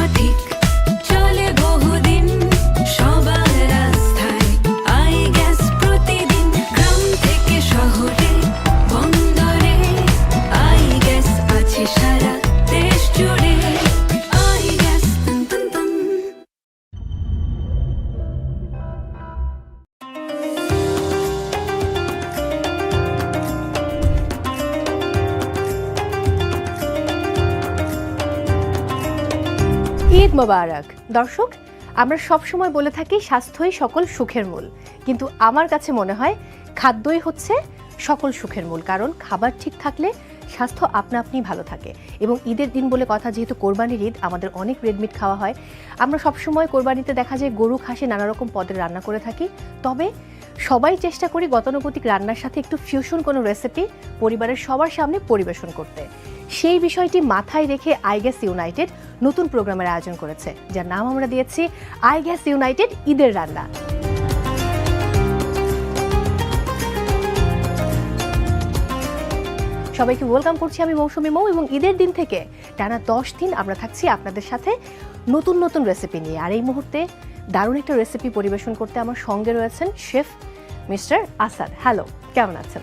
i peek. মোবারক। দর্শক, আমরা সব সময় বলে থাকি স্বাস্থ্যই সকল সুখের মূল। কিন্তু আমার কাছে মনে হয় খাদ্যই হচ্ছে সকল সুখের মূল। কারণ খাবার ঠিক থাকলে স্বাস্থ্য আপনা আপনি ভালো থাকে। এবং ঈদের দিন বলে কথা যেহেতু কোরবানির ঈদ, আমাদের অনেক রেডমিট খাওয়া হয়। আমরা সবসময় কোরবানিতে দেখা যায় গরু, খাসি নানা রকম পদের রান্না করে থাকি। তবে সবাই চেষ্টা করি গতানুগতিক রান্নার সাথে একটু ফিউশন কোনো রেসিপি পরিবারের সবার সামনে পরিবেশন করতে। সেই বিষয়টি মাথায় রেখে আই গ্যাস ইউনাইটেড নতুন প্রোগ্রামের আয়োজন করেছে, যার নাম আমরা দিয়েছি আই গ্যাস ইউনাইটেড ঈদের রান্না। সবাইকে ওয়েলকাম করছি আমি মৌসুমি মৌ এবং ঈদের দিন থেকে টানা দশ দিন আমরা থাকছি আপনাদের সাথে নতুন নতুন রেসিপি নিয়ে। আর এই মুহূর্তে দারুণ একটা রেসিপি পরিবেশন করতে আমার সঙ্গে রয়েছেন শেফ মিস্টার আসাদ। হ্যালো কেমন আছেন?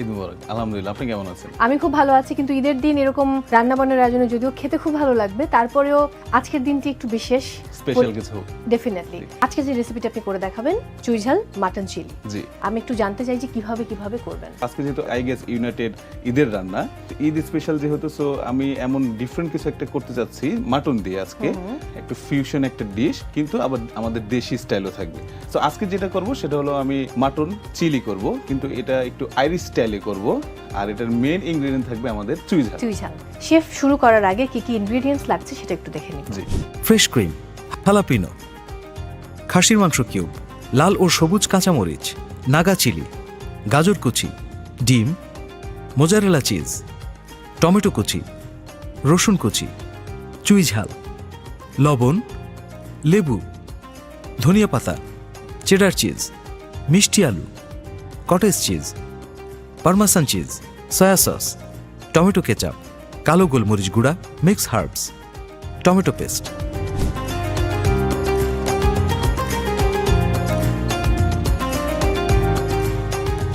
ঈদ মুবারক। আলহামদুলিল্লাহ আপনি কেমন আছেন? আমি খুব ভালো আছি কিন্তু ঈদের দিন এরকম রান্না বান্নার আয়োজনে যদিও খেতে খুব ভালো লাগবে তারপরেও আজকের দিনটি একটু বিশেষ। স্পেশাল কিছু ডেফিনেটলি আজকে যে রেসিপিটা আপনি করে দেখাবেন চুইঝাল মাটন চিলি জি। আমি একটু জানতে চাই যে কীভাবে কীভাবে করবেন? আজকে যেহেতু আই গেস ইউনাইটেড ঈদের রান্না ঈদ স্পেশাল যেহেতু সো আমি এমন ডিফারেন্ট কিছু একটা করতে চাচ্ছি মাটন দিয়ে আজকে। একটু ফিউশন একটা ডিশ কিন্তু আবার আমাদের দেশি স্টাইলও থাকবে। তো আজকে যেটা করব সেটা হলো আমি মাটন চিলি করব কিন্তু এটা একটু আইরিশ স্টাইলে করব আর এটার মেন ইনগ্রেডিয়েন্ট থাকবে আমাদের চুইঝাল চুইঝাল শেফ শুরু করার আগে কি কি ইনগ্রেডিয়েন্টস লাগছে সেটা একটু দেখে নিন। জি। ফ্রেশ ক্রিম হালাপিনো খাসির মাংস কিউব লাল ও সবুজ কাঁচামরিচ নাগা চিলি গাজর কুচি ডিম মোজারেলা চিজ টমেটো কুচি রসুন কুচি চুই ঝাল লবণ লেবু ধনিয়া পাতা চেডার চিজ মিষ্টি আলু cottage cheese parmesan cheese soya sauce tomato ketchup কালো গোলমরিচ গুঁড়া মিক্স হার্বস টমেটো পেস্ট।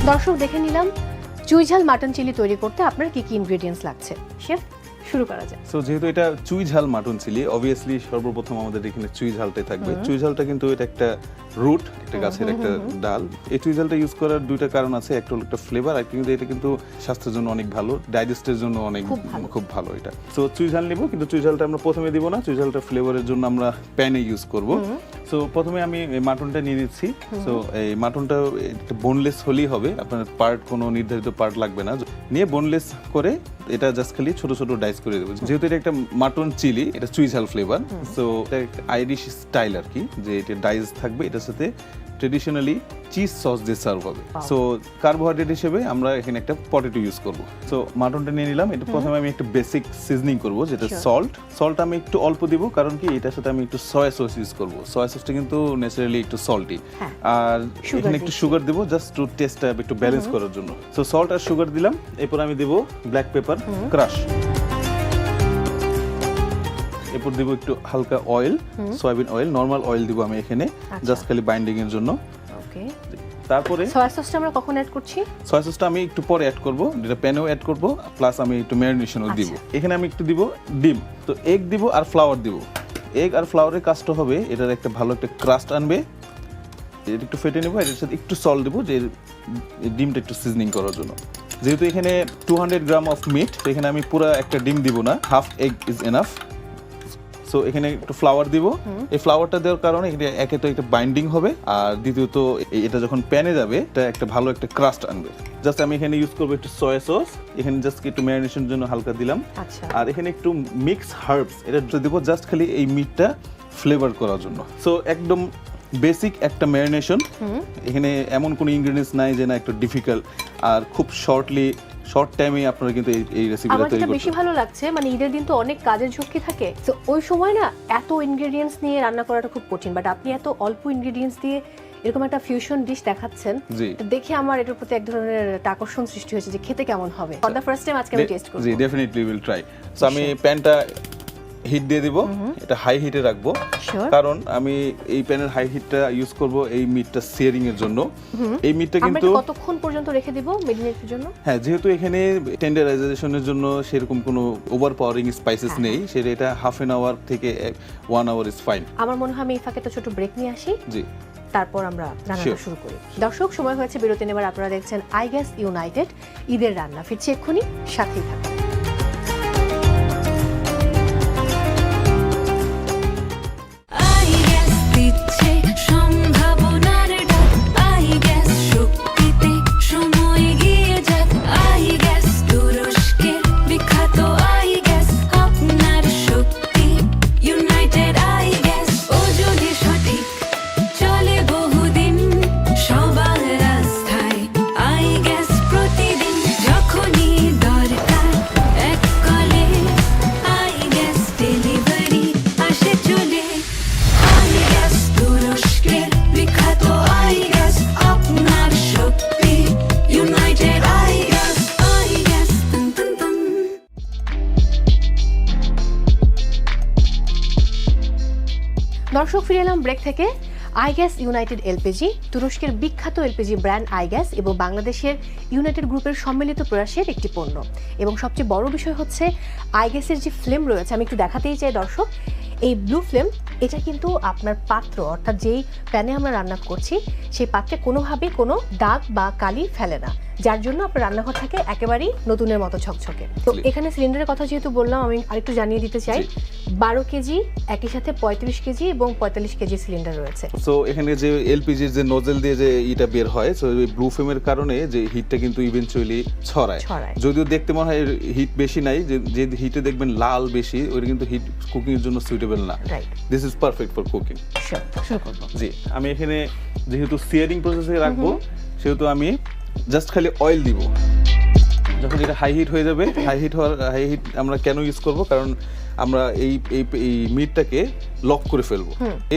দর্শক দেখে নিলাম চুইঝাল মাটন চিলি তৈরি করতে আপনার কি কি ইনগ্রেডিয়েন্টস লাগছে। শেফ শুরু করা যায় সো যেহেতু এটা চুই ঝাল মাটন চিলি অবভিয়াসলি সর্বপ্রথম আমাদের এখানে চুই ঝালটাই থাকবে। চুই ঝালটা কিন্তু এটা একটা রুট একটা গাছের একটা ডাল। এই চুই ঝালটা ইউজ করার দুইটা কারণ আছে। একটা হলো একটা ফ্লেভার আর কিন্তু এটা কিন্তু স্বাস্থ্যের জন্য অনেক ভালো ডাইজেস্টের জন্য অনেক খুব ভালো। এটা। সো চুই ঝাল নিব কিন্তু চুই ঝালটা আমরা প্রথমে দিব না চুই ঝালটা ফ্লেভারের জন্য আমরা প্যানে ইউজ করব। সো প্রথমে আমি মাটনটা নিয়ে নিচ্ছি। সো এই মাটনটা একটা বোনলেস হলেই হবে আপনার পার্ট কোনো নির্ধারিত পার্ট লাগবে না। নিয়ে বোনলেস করে এটা জাস্ট খালি ছোট ছোট ডাইস করে দেবো। যেহেতু এটা একটা মাটন চিলি এটা চুইঝাল ফ্লেভার সো এটা আইরিশ স্টাইল আর কি যে এটা ডাইস থাকবে এটার সাথে ট্রেডিশনালি চিজ সস দিয়ে সার্ভ হবে। সো কার্বোহাইড্রেট হিসেবে আমরা এখানে একটা পটেটো ইউজ করব। সো মাটনটা নিয়ে নিলাম। এটা প্রথমে আমি একটু বেসিক সিজনিং করব যেটা সল্ট সল্ট আমি একটু অল্প দিব কারণ কি এটার সাথে আমি একটু সয়া সস ইউজ করব। সয়া সসটা কিন্তু ন্যাচারালি একটু সল্টি হ্যাঁ। আর এখানে একটু সুগার দেবো জাস্ট টু টেস্টটা একটু ব্যালেন্স করার জন্য। সো সল্ট আর সুগার দিলাম। এরপর আমি দেবো ব্ল্যাক পেপার ক্রাশ এরপর দিব একটু হালকা oil soybean oil normal oil দিব আমি এখানে আচ্ছা। জাস্ট খালি বাইন্ডিং এর জন্য। ওকে তারপরে সয়া সসটা আমরা কখন অ্যাড করছি? সয়া সসটা আমি একটু পরে অ্যাড করব যেটা প্যানেও অ্যাড করব প্লাস আমি একটু ম্যারিনেশনও দিব। আচ্ছা। এখানে আমি একটু দিব ডিম। তো এগ দিব আর ফ্লাওয়ার দিব। এগ আর ফ্লাওয়ারের কাজটা হবে এটার একটা ভালো একটা ক্রাস্ট আনবে। এটা একটু ফেটে নেব এটার সাথে একটু সল্ট দেবো যে ডিমটা একটু সিজনিং করার জন্য। যেহেতু এখানে two hundred gram of meat এখানে আমি পুরো একটা ডিম দিব না half egg is enough so এখানে একটু ফ্লাওয়ার দিব। এই ফ্লাওয়ারটা দেওয়ার কারণে এটা একে তো একটা বাইন্ডিং হবে আর দ্বিতীয়ত এটা যখন প্যানে যাবে এটা একটা ভালো একটা ক্রাস্ট আনবে। জাস্ট আমি এখানে ইউজ করব একটু সয়া সস এখানে জাস্ট একটু ম্যারিনেশনের জন্য হালকা দিলাম। আচ্ছা। আর এখানে একটু মিক্স হার্বস এটা দেবো জাস্ট খালি এই মিটটা ফ্লেভার করার জন্য। সো একদম বেসিক একটা ম্যারিনেশন এখানে এমন কোনো ইনগ্রেডিয়েন্টস নাই যে না একটু ডিফিকাল্ট আর খুব শর্টলি শর্ট টাইমে আপনারা কিন্তু এই রেসিপিটা তৈরি করতে বেশি ভালো লাগছে মানে ঈদের দিন তো অনেক কাজের ঝুঁকি থাকে তো ওই সময় না এত ইনগ্রেডিয়েন্টস নিয়ে রান্না করাটা খুব কঠিন বাট আপনি এত অল্প ইনগ্রেডিয়েন্টস দিয়ে এরকম একটা ফিউশন ডিশ দেখাচ্ছেন দেখে আমার এটার প্রতি এক ধরনের আকর্ষণ সৃষ্টি হয়েছে যে খেতে কেমন হবে। ফর দ্য ফার্স্ট টাইম আজকে আমি টেস্ট করব। জি ডেফিনেটলি উইল ট্রাই সো আমি প্যানটা হিট দিয়ে দিব। এটা হাই হিটে রাখব। কারণ আমি এই প্যানের হাই হিটটা ইউজ করব এই মিটটা সিয়ারিং এর জন্য। এই মিটটা কিন্তু কতক্ষণ পর্যন্ত রেখে দিব মেরিনেটের জন্য? হ্যাঁ যেহেতু এখানে টেন্ডারাইজেশনের জন্য সেরকম কোনো ওভার পাওয়ারিং স্পাইসেস হ্যাঁ। নেই সেটা এটা হাফ এন আওয়ার থেকে ওয়ান আওয়ার ইজ ফাইন আমার মনে হয় আমি এই ফাঁকে একটা ছোট ব্রেক নিয়ে আসি। জি। তারপর আমরা রান্নাটা শুরু করি। দর্শক সময় হয়েছে বিরতি নেবার। আপনারা দেখছেন আই গ্যাস ইউনাইটেড ঈদের রান্না ফিরছি এক্ষুনি। সাথেই থাকুন। দর্শক ব্রেক থেকে। আই গ্যাস ইউনাইটেড এলপিজি তুরস্কের বিখ্যাত এলপিজি ব্র্যান্ড আই গ্যাস এবং বাংলাদেশের ইউনাইটেড গ্রুপের সম্মিলিত প্রয়াসের একটি পণ্য। এবং সবচেয়ে বড় বিষয় হচ্ছে আই গ্যাসের যে ফ্লেম রয়েছে, আমি একটু দেখাতেই চাই দর্শক, এই ব্লু ফ্লেম এটা কিন্তু আপনার পাত্র, অর্থাৎ যেই প্যানে আমরা রান্না করছি, সেই পাত্রে কোনোভাবেই কোনো দাগ বা কালি ফেলে না। যার জন্য আপনার রান্নাঘর থাকে একেবারেই নতুনের মতো ঝকঝকে। তো এখানে সিলিন্ডারের কথা যেহেতু বললাম আমি আরেকটু জানিয়ে দিতে চাই। বারো কেজি একই সাথে পঁয়ত্রিশ কেজি এবং পঁয়তাল্লিশ কেজি সিলিন্ডার রয়েছে। সো এখানে যে এলপিজির যে নোজেল দিয়ে যে ইটা বের হয় সো ব্লু ফ্লেমের কারণে যে হিটটা কিন্তু ইভেনচুয়ালি ছড়ায়। ছড়ায়। যদিও দেখতে মনে হয় হিট বেশি নাই যে হিটে দেখবেন লাল বেশি ওইটা কিন্তু হিট কুকিং এর জন্য সুইটেবল না। Right this is perfect for cooking শুরু করব। জি আমি এখানে যেহেতু সিয়ারিং প্রসেসে রাখব সেহেতু আমি জাস্ট খালি অয়েল দিব। যখন এটা হাই হিট হয়ে যাবে হাই হিট হওয়ার হাই হিট আমরা কেন ইউজ করব? কারণ আমরা এই এই এই মিটটাকে লক করে ফেলব।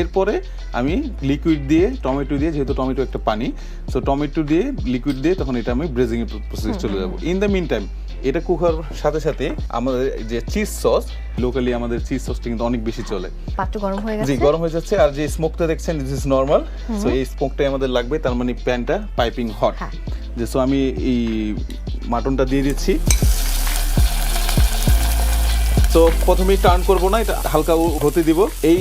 এরপরে আমি লিকুইড দিয়ে টমেটো দিয়ে যেহেতু টমেটো একটা পানি সো টমেটো দিয়ে লিকুইড দিয়ে তখন এটা আমি ব্রেজিং এর প্রসেস চলে যাব। ইন দ্য মিন টাইম এটা কুক হওয়ার সাথে সাথে আমাদের যে চিজ সস লোকালি আমাদের চিজ সসটা কিন্তু অনেক বেশি চলে। পাত্র গরম হয়ে গেছে? জি গরম হয়ে যাচ্ছে। আর যে স্মোকটা দেখছেন দিস ইজ নর্মাল সো এই স্মোকটাই আমাদের লাগবে তার মানে প্যানটা পাইপিং হট। যে সো আমি এই মাটনটা দিয়ে দিচ্ছি। তো প্রথমেই টার্ন করব না এটা হালকা হতে দিব। এই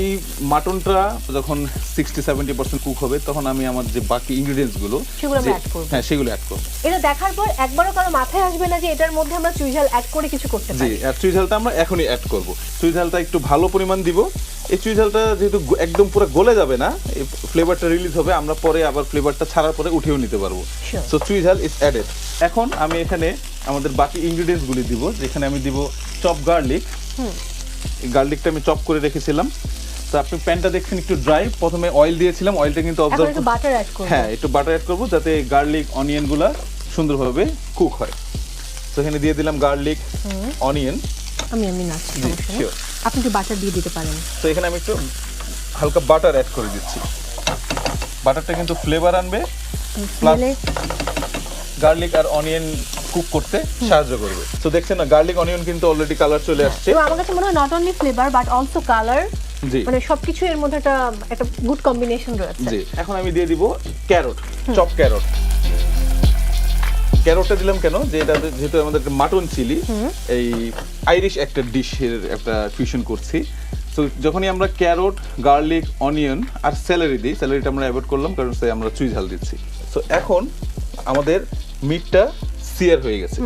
মাটনটা যখন সিক্সটি সেভেন্টি পার্সেন্ট কুক হবে তখন আমি আমার যে বাকি ইনগ্রিডিয়েন্টসগুলো সেগুলো আমরা add করব। হ্যাঁ সেগুলো অ্যাড করব। এটা দেখার পর একবারও কারও মাথায় আসবে না যে এটার মধ্যে আমরা চুইঝাল অ্যাড করে কিছু করতে জি পারি। আর চুই ঝালটা আমরা এখনই অ্যাড করব। চুই ঝালটা একটু ভালো পরিমাণ দিব। এই চুই ঝালটা যেহেতু গ- একদম পুরো গলে যাবে না এই ফ্লেভারটা রিলিজ হবে আমরা পরে আবার ফ্লেভারটা ছাড়ার পরে উঠিয়েও নিতে পারব। Sure. সো চুই ঝাল ইজ অ্যাডেড এখন আমি এখানে আমাদের বাকি ইনগ্রিডিয়েন্টসগুলি দিব যেখানে আমি দিব চপ গার্লিক গার্লিকটা আমি চপ করে রেখেছিলাম। তো আপনি প্যানটা দেখছেন একটু ড্রাই প্রথমে অয়েল দিয়েছিলাম। অয়েলটা কিন্তু অবজার্ভ একটু বাটার অ্যাড করব। হ্যাঁ একটু বাটার অ্যাড করব যাতে গার্লিক অনিয়নগুলা সুন্দরভাবে কুক হয়। তো এখানে দিয়ে দিলাম গার্লিক অনিয়ন আমি আমি sure. আপনি একটু বাটার দিয়ে দিতে পারেন। তো এখানে আমি একটু হালকা বাটার অ্যাড করে দিচ্ছি। বাটারটা কিন্তু ফ্লেভার আনবে। স্মেলে গার্লিক আর অনিয়ন কুক করতে সাহায্য করবে। তো দেখছেন না গার্লিক অনিয়ন কিন্তু অলরেডি কালার চলে আসছে। এবং আমার কাছে মনে হয় not only flavour but also colour জি। মানে সবকিছু এর মধ্যে একটা একটা গুড কম্বিনেশন রয়েছে। জি এখন আমি দিয়ে দিব ক্যারট চপ ক্যারট ক্যারটটা দিলাম কেন? যে এটা যেহেতু আমাদের মাটন চিলি এই আইরিশ একটা ডিশের একটা ফিউশন করছি। তো যখনই আমরা ক্যারট গার্লিক অনিয়ন আর স্যালারি দিই স্যালারিটা আমরা অ্যাভয়েড করলাম কারণ সে আমরা চুই ঝাল দিচ্ছি। তো এখন আমাদের মিটটা সিয়ার হয়ে গেছে।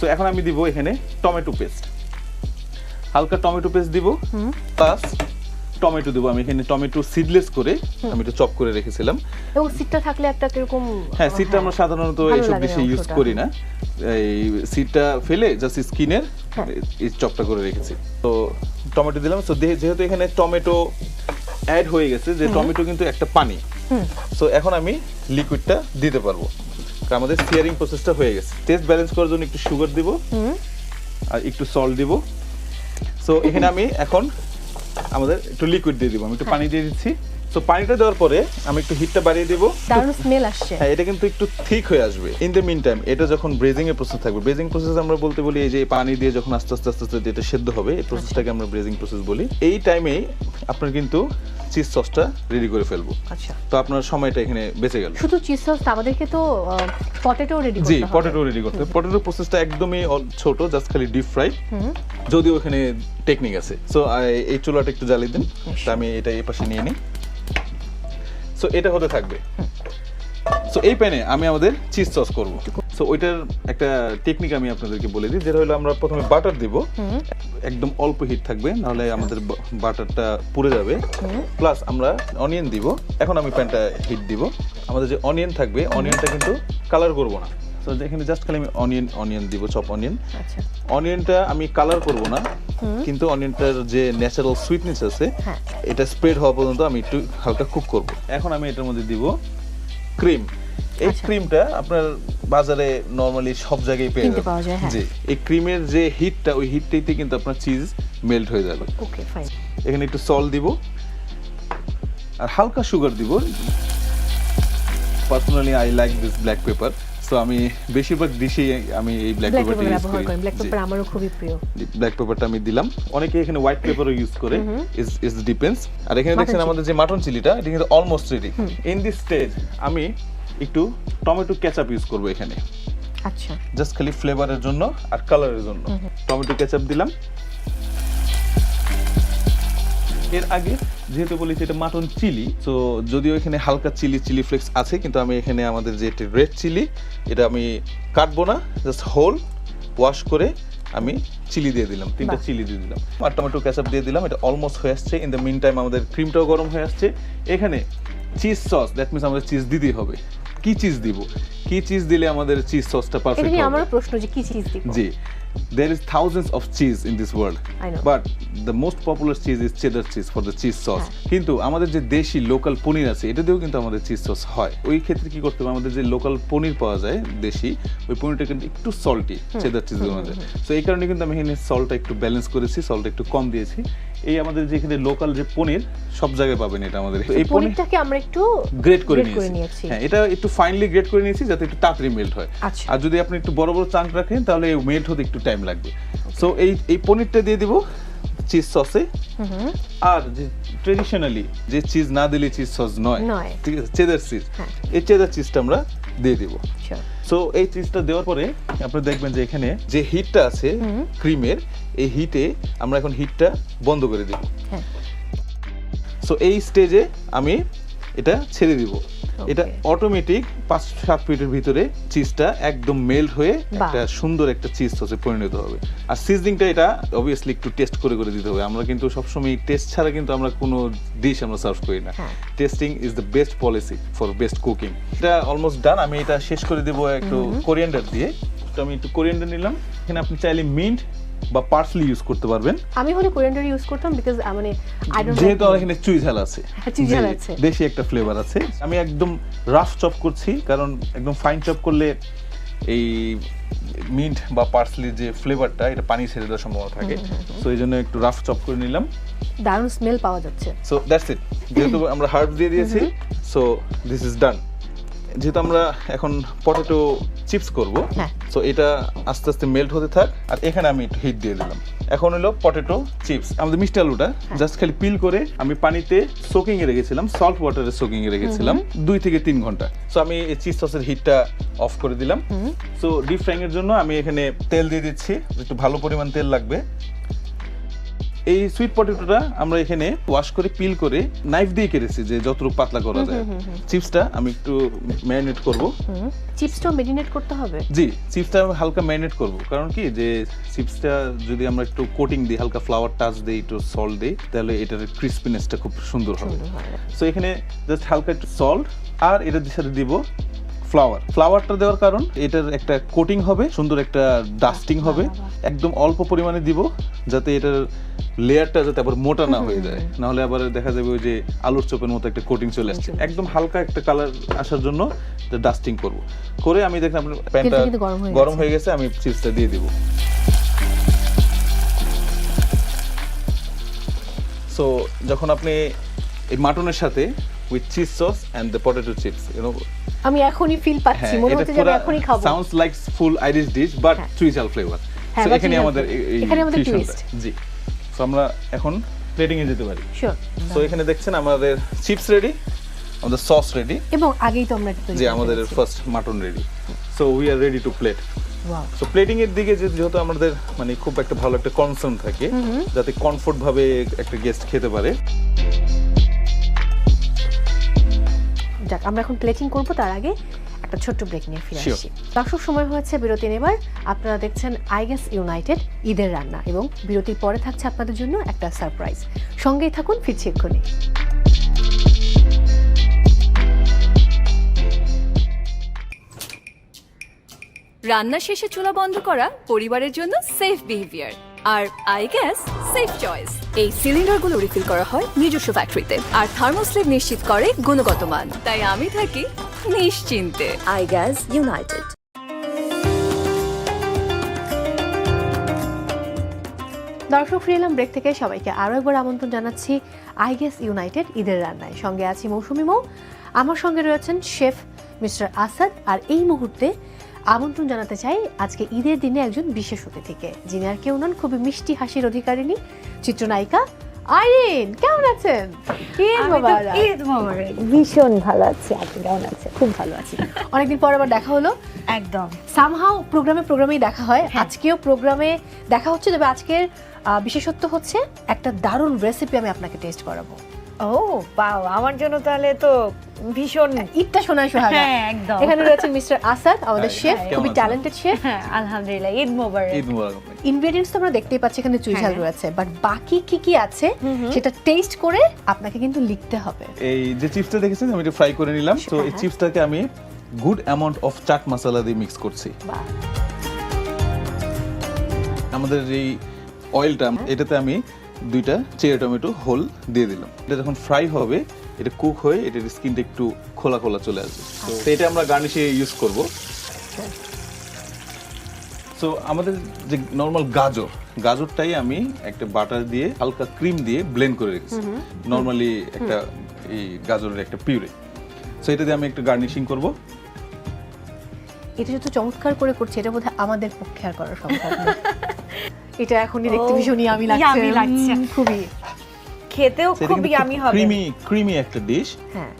তো এখন আমি দিব এখানে টমেটো পেস্ট হালকা টমেটো পেস্ট দিব প্লাস টমেটো দেবো। আমি এখানে টমেটো সিডলেস করে আমি একটু চপ করে রেখেছিলাম। এবং সিটটা থাকলে একটা কীরকম হ্যাঁ সিডটা আমরা সাধারণত এইসব বেশি ইউজ করি না। এই সিডটা ফেলে জাস্ট স্কিনের হ্যাঁ। এই চপটা করে রেখেছি। তো টমেটো দিলাম। তো যেহেতু এখানে টমেটো অ্যাড হয়ে গেছে যে টমেটো কিন্তু একটা পানি। সো এখন আমি লিকুইডটা দিতে পারব। আমাদের সিয়ারিং প্রসেসটা হয়ে গেছে। টেস্ট ব্যালেন্স করার জন্য একটু সুগার দিব আর একটু সল্ট দিব। সো এখানে আমি এখন আমাদের একটু লিকুইড দিয়ে দিব আমি একটু পানি দিয়ে দিচ্ছি। সো তো পানিটা দেওয়ার পরে আমি একটু হিটটা বাড়িয়ে দেবো। দারুণ স্মেল আসছে। হ্যাঁ এটা কিন্তু একটু ঠিক হয়ে আসবে। ইন দ্য মিন টাইম এটা যখন ব্রেজিং এর প্রসেস থাকবে ব্রেজিং প্রসেস আমরা বলতে বলি এই যে পানি দিয়ে যখন আস্তে আস্তে আস্তে আস্তে এটা সেদ্ধ হবে এই প্রসেসটাকে আমরা ব্রেজিং প্রসেস বলি। এই টাইমেই আপনার কিন্তু চিজ সসটা রেডি করে ফেলব। আচ্ছা। তো আপনার সময়টা এখানে বেঁচে গেল। শুধু চিজ সস আমাদেরকে তো পটেটো রেডি করতে হবে। পটেটো রেডি করতে পটেটো প্রসেসটা একদমই ছোট জাস্ট খালি ডিপ ফ্রাই যদিও এখানে টেকনিক আছে। সো এই চুলাটা একটু জ্বালিয়ে দিন। তা আমি এটা এই পাশে নিয়ে নিই। সো এটা হতে থাকবে। সো এই প্যানে আমি আমাদের চিজ সস করব। সো ওইটার একটা টেকনিক আমি আপনাদেরকে বলে দিই যেটা হলো আমরা প্রথমে বাটার দিব। একদম অল্প হিট থাকবে নাহলে আমাদের বাটারটা পুড়ে যাবে। প্লাস আমরা অনিয়ন দিব। এখন আমি প্যানটা হিট দিব। আমাদের যে অনিয়ন থাকবে অনিয়নটা কিন্তু কালার করব না। তো এখানে জাস্ট খালি আমি অনিয়ন অনিয়ন দিব চপ অনিয়ন আচ্ছা। অনিয়নটা আমি কালার করব না কিন্তু অনিয়নটার যে ন্যাচারাল সুইটনেস আছে হ্যাঁ। এটা স্প্রেড হওয়া পর্যন্ত আমি একটু হালকা কুক করব। এখন আমি এটার মধ্যে দিব ক্রিম এই আচ্ছা। ক্রিমটা আপনার বাজারে নরমালি সব জায়গায় পেয়ে যাবেন। হ্যাঁ। জি এই ক্রিমের যে হিটটা ওই হিটটাইতে কিন্তু আপনার চিজ মেল্ট হয়ে যাবে। ওকে ফাইন এখানে একটু সল্ট দিব আর হালকা সুগার দিব। Personally I like this black pepper so আমি বেশিরভাগ ডিশেই আমি এই ব্ল্যাক পেপারটা পেপার ইউজ করি। ব্ল্যাক পেপার আমারও খুবই প্রিয়। ব্ল্যাক পেপারটা আমি দিলাম। অনেকে এখানে হোয়াইট পেপারও ইউজ করে। ইজ ইজ ডিপেন্ডস আর এখানে দেখছেন আমাদের যে মাটন চিলিটা এটা কিন্তু almost ready in this stage আমি একটু টমেটো কেচাপ ইউজ করব এখানে। আচ্ছা। জাস্ট খালি ফ্লেভারের জন্য আর কালারের জন্য। টমেটো কেচাপ দিলাম। এর আগে যেহেতু বলেছি এটা মাটন চিলি তো যদিও এখানে হালকা চিলি চিলি ফ্লেক্স আছে কিন্তু আমি এখানে আমাদের যে রেড চিলি এটা আমি কাটবো না জাস্ট হোল ওয়াশ করে আমি চিলি দিয়ে দিলাম তিনটা চিলি দিয়ে দিলাম। আর টমেটো ক্যাচাপ দিয়ে দিলাম এটা অলমোস্ট হয়ে আসছে। ইন দ্য মিন টাইম আমাদের ক্রিমটাও গরম হয়ে আসছে। এখানে চিজ সস দ্যাট মিনস আমাদের চিজ দিতেই হবে। কি চিজ দিব? কি চিজ দিলে আমাদের চিজ সসটা পারফেক্ট হবে? আমার প্রশ্ন যে কি চিজ দিব? জি। There is thousands of cheese in this world. I know. but the most popular cheese is cheddar cheese for the cheese sauce. কিন্তু আমাদের যে দেশি লোকাল পনির আছে এটা দিয়েও কিন্তু আমাদের চিজ সস হয়। ওই ক্ষেত্রে কি করতে হবে? আমাদের যে লোকাল পনির পাওয়া যায় দেশি ওই পনিরটা কিন্তু একটু সল্টি চেদার চিজের মধ্যে। সো এই কারণে কিন্তু আমি এখানে সল্টটা একটু ব্যালেন্স করেছি সল্টটা একটু কম দিয়েছি। এই আমাদের যেখানে লোকাল যে পনির সব জায়গায় পাবেন এটা আমাদের। এই পনিরটাকে আমরা একটু গ্রেট করে নিয়েছি। নিয়েছি। হ্যাঁ এটা একটু ফাইনলি গ্রেট করে নিয়েছি যাতে একটু তাড়াতাড়ি মেল্ট হয়। আচ্ছা। আর যদি আপনি একটু বড় বড় চাঙ্ক রাখেন তাহলে মেল্ট হতে একটু টাইম লাগবে। সো এই এই পনিরটা দিয়ে দিব চিজ সসে আর যে ট্রেডিশনালি যে চিজ না দিলে চিজ সস নয়। ঠিক আছে চেদার চিজ হ্যাঁ। এই চেদার চিজটা আমরা দিয়ে দিব। সো এই চিজটা দেওয়ার পরে আপনি দেখবেন যে এখানে যে হিটটা আছে ক্রিমের এই হিটে আমরা এখন হিটটা বন্ধ করে দিব। হ্যাঁ। সো এই স্টেজে আমি এটা ছেড়ে দিব। এটা অটোমেটিক পাঁচ সাত মিনিটের ভিতরে চিজটা একদম মেল্ট হয়ে একটা সুন্দর একটা চিজ সসে পরিণত হবে। আর সিজনিংটা এটা অবভিয়াসলি একটু টেস্ট করে করে দিতে হবে। আমরা কিন্তু সবসময় টেস্ট ছাড়া কিন্তু আমরা কোনো ডিশ আমরা সার্ভ করি না। Tasting is the best policy for best cooking এটা অলমোস্ট ডান আমি এটা শেষ করে দেবো একটু কোরিয়ান্ডার দিয়ে। তো আমি একটু কোরিয়ান্ডার নিলাম। এখানে আপনি চাইলে মিন্ট বা পার্সলি ইউজ করতে পারবেন। আমি হলে কোরিয়ান্ডার ইউজ করতাম বিকজ মানে আই ডোন্ট যেহেতু আমার এখানে চুই ঝাল আছে। হ্যাঁ, চুই ঝাল আছে। দেশি একটা ফ্লেভার আছে। আমি একদম রাফ চপ করছি কারণ একদম ফাইন চপ করলে এই মিন্ট বা পার্সলির যে ফ্লেভারটা এটা পানি ছেড়ে দেওয়ার সম্ভাবনা থাকে। সো এই জন্য একটু রাফ চপ করে নিলাম। দারুণ স্মেল পাওয়া যাচ্ছে। সো দ্যাটস ইট যেহেতু আমরা হার্ব দিয়ে দিয়েছি সো দিস ইজ ডান যেহেতু আমরা এখন পটেটো চিপস করব হ্যাঁ। সো এটা আস্তে আস্তে মেল্ট হতে থাক আর এখানে আমি একটু হিট দিয়ে দিলাম। এখন হলো পটেটো চিপস আমাদের মিষ্টি আলুটা জাস্ট খালি পিল করে আমি পানিতে সোকিং এ রেখেছিলাম সল্ট ওয়াটারে সোকিং এ রেখেছিলাম দুই থেকে তিন ঘণ্টা। সো আমি এই চিজ সসের হিটটা অফ করে দিলাম। সো ডিপ ফ্রাইং এর জন্য আমি এখানে তেল দিয়ে দিচ্ছি একটু ভালো পরিমাণ তেল লাগবে। এই সুইট পটেটোটা আমরা এখানে ওয়াশ করে পিল করে নাইফ দিয়ে কেটেছি যে যতটুকু পাতলা করা যায়। চিপসটা আমি একটু ম্যারিনেট করব। চিপসটাও মেরিনেট করতে হবে? জি চিপসটা হালকা ম্যারিনেট করব। কারণ কি যে চিপসটা যদি আমরা একটু কোটিং দিই হালকা ফ্লাওয়ার টাচ দিই একটু সল্ট দিই তাহলে এটার ক্রিসপিনেসটা খুব সুন্দর হবে। সুন্দর হবে। সো এখানে জাস্ট হালকা একটু সল্ট আর এটার সাথে দিব ফ্লাওয়ার ফ্লাওয়ারটা দেওয়ার কারণ এটার একটা কোটিং হবে সুন্দর একটা ডাস্টিং হবে। একদম অল্প পরিমাণে দিব যাতে এটার লেয়ারটা যাতে আবার মোটা না হয়ে যায়। নাহলে আবার দেখা যাবে ওই যে আলুর চপের মতো একটা কোটিং চলে আসছে। একদম হালকা একটা কালার আসার জন্য ডাস্টিং করব। করে আমি দেখলাম প্যানটা গরম হয়ে গরম হয়ে গেছে আমি চিপসটা দিয়ে দিব। সো যখন আপনি এই মাটনের সাথে with cheese sauce and the potato chips you know আমি এখনই ফিল পাচ্ছি হ্যাঁ মনে হচ্ছে যে আমি এখনই খাব। Sounds like full Irish dish but. চুইঝাল flavour so but এখানে আমাদের এখানে আমাদের twist। জি। সো আমরা এখন প্লেটিং এ যেতে পারি। শিওর সো এখানে দেখছেন আমাদের চিপস রেডি আমাদের সস রেডি এবং আগেই তো আমরা করে আমাদের। First mutton ready so we are ready to plate Wow. So plating এর দিকে যেহেতু আমাদের মানে খুব একটা ভালো একটা কনসার্ন থাকে যাতে কমফোর্ট ভাবে একটা গেস্ট খেতে পারে। যাক আমরা এখন প্লেটিং করব তার আগে একটা ছোট্ট ব্রেক নিয়ে ফিরে. আসছি দর্শক সময় হয়েছে বিরতি নেবার আপনারা দেখছেন আই আইগেস ইউনাইটেড ঈদের রান্না। এবং বিরতির পরে থাকছে আপনাদের জন্য একটা সারপ্রাইজ সঙ্গেই থাকুন ফিরছি এক্ষুনি। রান্না শেষে চুলা বন্ধ করা পরিবারের জন্য সেফ বিহেভিয়ার আর আই গ্যাস সেফ চয়েস এই সিলিন্ডারগুলো রিফিল করা হয় নিজস্ব ফ্যাক্টরিতে আর থার্মোস্টেট নিশ্চিত করে গুণগত মান। তাই আমি থাকি নিশ্চিন্তে। আই গ্যাস ইউনাইটেড দর্শক, ফিরে এলাম ব্রেক থেকে। সবাইকে আরও একবার আমন্ত্রণ জানাচ্ছি আইগেস ইউনাইটেড ঈদের রান্নায়। সঙ্গে আছি মৌসুমি মৌ। আমার সঙ্গে রয়েছেন শেফ মিস্টার আসাদ আর এই মুহূর্তে আমন্ত্রণ জানাতে চাই আজকে ঈদের দিনে একজন বিশেষ অতিথিকে যিনি আর কেউ নন খুবই মিষ্টি হাসির অধিকারিণী চিত্রনায়িকা আইরিন। কেমন আছেন? ঈদ মোবারক। ভীষণ ভালো আছি আপনি কেমন আছেন? খুব ভালো আছি। অনেকদিন পর আবার দেখা হলো। একদম। সামহাও প্রোগ্রামে প্রোগ্রামেই দেখা হয়। আজকেও প্রোগ্রামে দেখা হচ্ছে তবে আজকের আহ, বিশেষত্ব হচ্ছে একটা দারুণ রেসিপি আমি আপনাকে টেস্ট করাবো। ও পাও আমার জন্য তাহলে তো ভীষণ ঈদটা শোনায় সোহাগা। হ্যাঁ একদম। এখানে রয়েছেন মিস্টার আসাদ আমাদের শেফ খুবই ট্যালেন্টেড শেফ। হ্যাঁ আলহামদুলিল্লাহ ঈদ মোবারক। ঈদ মুবারক। ইনগ্রেডিয়েন্টস তো আমরা দেখতেই পাচ্ছি এখানে চুইঝাল হ্যাঁ। রয়েছে। বাট বাকি কি কি আছে সেটা টেস্ট করে আপনাকে কিন্তু লিখতে হবে। এই যে চিপসটা দেখেছেন আমি এটা ফ্রাই করে নিলাম। তো এই হ্যাঁ। চিপসটাকে আমি good amount of chaat masala দিয়ে মিক্স করছি। আমাদের এই অয়েলটা এটাতে আমি দুইটা চেরি টমেটো হোল দিয়ে দিলাম। এটা যখন ফ্রাই হবে এটা কুক হয়ে এটার স্কিনটা একটু খোলা খোলা চলে আসবে। তো এটা আমরা গার্নিশে ইউজ করব। সো আমাদের যে নর্মাল গাজর গাজরটাই আমি একটা বাটার দিয়ে হালকা ক্রিম দিয়ে ব্লেন্ড করে রেখেছি। নর্মালি একটা এই গাজরের একটা পিউরে সো এটা দিয়ে আমি একটু গার্নিশিং করব। এটা যত চমৎকার করে করছে এটা বোধহয় আমাদের পক্ষে আর করা সম্ভব না এটা এখনই দেখতে ও, ভীষণ ইয়ামি লাগছে। yummy লাগছে। খুবই। খেতেও খুব ইয়ামি হবে। ক্রিমি ক্রিমি একটা ডিশ হ্যাঁ।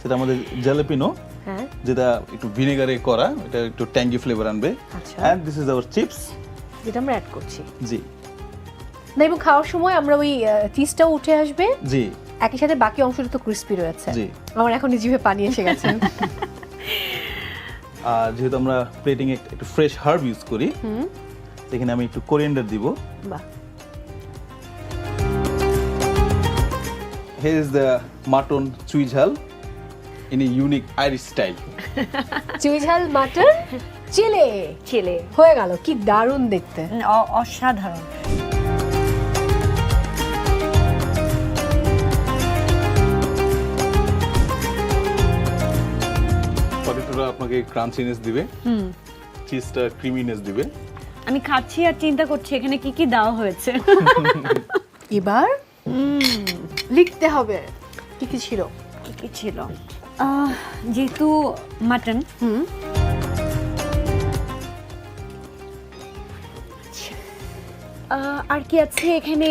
সেটা আমাদের জ্যালাপিনো হ্যাঁ। যেটা একটু ভিনেগারে করা এটা একটু ট্যাঙ্গি ফ্লেভার আনবে। আচ্ছা। And this is our chips যেটা আমরা অ্যাড করছি। জি। না এবং খাওয়ার সময় আমরা ওই চিজটাও উঠে আসবে। জি। একই সাথে বাকি অংশটা তো ক্রিস্পি রয়েছে। জি। আমার এখন জিভে পানি এসে গেছে। আর যেহেতু আমরা প্লেটিং এ একটু ফ্রেশ হার্ব ইউজ করি সেখানে আমি একটু কোরিয়েন্ডার দিব। বাহ। Here is the mutton chui jhal in a unique Irish style chuijhal mutton চিলে ছেলে হয়ে গেল কি দারুণ দেখতে। অসাধারণ। পটেটোটা আপনাকে ক্রাঞ্চিনেস দিবে। চিজটা ক্রিমিনেস দিবে। আমি খাচ্ছি আর চিন্তা করছি এখানে কি কি দেওয়া হয়েছে। এবার? লিখতে হবে। কি কি ছিল? কি কি ছিল? আহ, যেহেতু মাটন। হুম। আর কি আছে এখানে?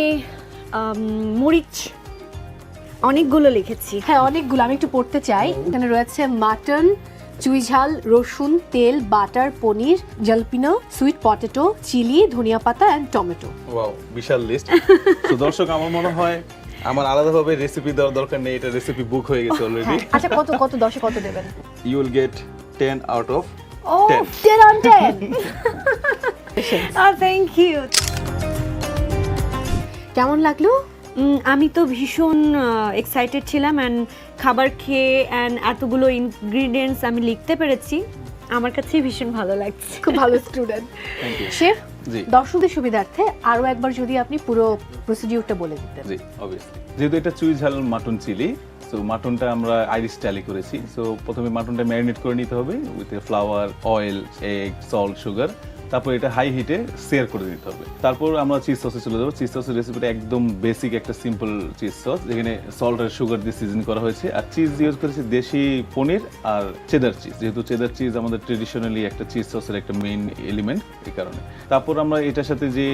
আম, মরিচ। অনেকগুলো লিখেছি। হ্যাঁ অনেকগুলো। আমি একটু পড়তে চাই। এখানে রয়েছে মাটন চুইঝাল রসুন তেল butter paneer jalapeno sweet potato chilli ধনিয়া পাতা অ্যান্ড টমেটো ওয়াও বিশাল লিস্ট তো দর্শক আমার মনে হয় আমার আলাদাভাবে রেসিপি দেওয়ার দরকার নেই এটা রেসিপি বুক হয়ে গেছে অলরেডি আচ্ছা কত কত দশে কত দেবেন? You will get ten out of O ten ten on ten thank you কেমন লাগল? আমি তো ভীষণ এক্সাইটেড ছিলাম অ্যান্ড খাবার খেয়ে অ্যান্ড এতগুলো ইনগ্রিডিয়েন্টস আমি লিখতে পেরেছি। আমার কাছে ভীষণ ভালো লাগছে। খুব ভালো স্টুডেন্ট শেফ দর্শকদের সুবিধার্থে আরও একবার যদি আপনি পুরো প্রসিডিউরটা বলে দিতেন। জি অবভিয়াসলি যেহেতু এটা চুই ঝাল মাটন চিলি সো মাটনটা আমরা আইরিশ স্টাইলে করেছি। সো প্রথমে মাটনটা ম্যারিনেট করে নিতে হবে with flour oil egg salt sugar তারপর এটা হাই হিটে সেয়ার করে দিতে হবে। তারপর আমরা চিজ সসে চলে যাব। চিজ সসের রেসিপিটা একদম বেসিক একটা সিম্পল চিজ সস যেখানে সল্ট আর সুগার দিয়ে সিজন করা হয়েছে। আর চিজ ইউজ করেছি দেশি পনির আর চেদার চিজ যেহেতু চেদার চিজ আমাদের ট্রেডিশনালি একটা চিজ সসের একটা মেইন এলিমেন্ট এই কারণে। তারপর আমরা এটার সাথে যে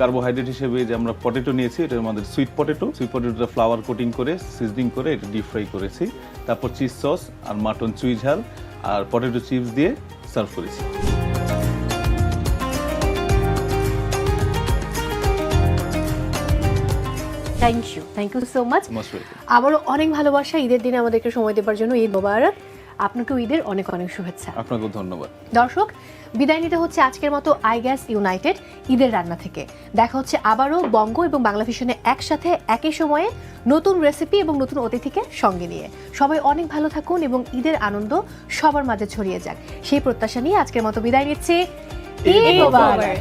কার্বোহাইড্রেট হিসেবে যে আমরা পটেটো নিয়েছি, এটা আমাদের সুইট পটেটো সুইট পটেটোটা ফ্লাওয়ার কোটিং করে সিজনিং করে, এটা ডিপ ফ্রাই করেছি। তারপর চিজ সস আর মাটন চুই ঝাল আর পটেটো চিপস দিয়ে সার্ভ করেছি। Thank you thank you so much আবারও অনেক ভালোবাসা ঈদের দিনে আমাদেরকে সময় দেওয়ার জন্য ঈদ মোবারক। আপনাকেও ঈদের অনেক অনেক শুভেচ্ছা। আপনাকেও ধন্যবাদ। দর্শক বিদায় নিতে হচ্ছে আজকের মতো আই গ্যাস ইউনাইটেড ঈদের রান্না থেকে। দেখা হচ্ছে আবারও বঙ্গ এবং বাংলা ভিশনে একসাথে একই সময়ে নতুন রেসিপি এবং নতুন অতিথিকে সঙ্গে নিয়ে। সবাই অনেক ভালো থাকুন এবং ঈদের আনন্দ সবার মাঝে ছড়িয়ে যাক। সেই প্রত্যাশা নিয়ে আজকের মতো বিদায় নিচ্ছি। ঈদ মোবারক।